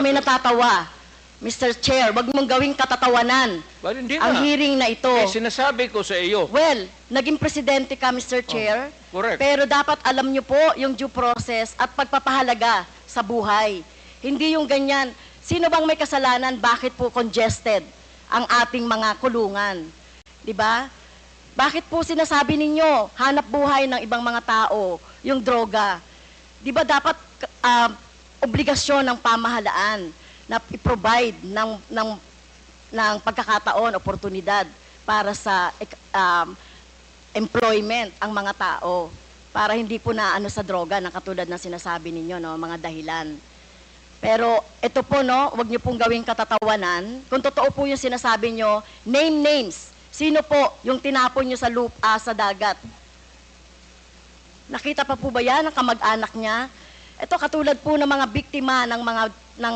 kami natatawa. Mr. Chair, wag mong gawing katatawanan Well, hindi ang nga. hearing na ito. Eh, sinasabi ko sa iyo. Well, naging presidente ka, Mr. Chair. correct. Pero dapat alam niyo po yung due process at pagpapahalaga sa buhay. Hindi yung ganyan. Sino bang may kasalanan? Bakit po congested ang ating mga kulungan? 'Di ba? Bakit po sinasabi ninyo hanap buhay ng ibang mga tao yung droga? 'Di ba dapat ah, obligasyon ng pamahalaan na i-provide ng ng ng pagkakataon, oportunidad para sa um, employment ang mga tao para hindi po na ano sa droga na katulad ng sinasabi ninyo no mga dahilan. Pero ito po no, wag niyo pong gawing katatawanan. Kung totoo po yung sinasabi niyo, name names. Sino po yung tinapon niyo sa lupa sa dagat? Nakita pa po ba yan ng kamag-anak niya? Ito katulad po ng mga biktima ng mga ng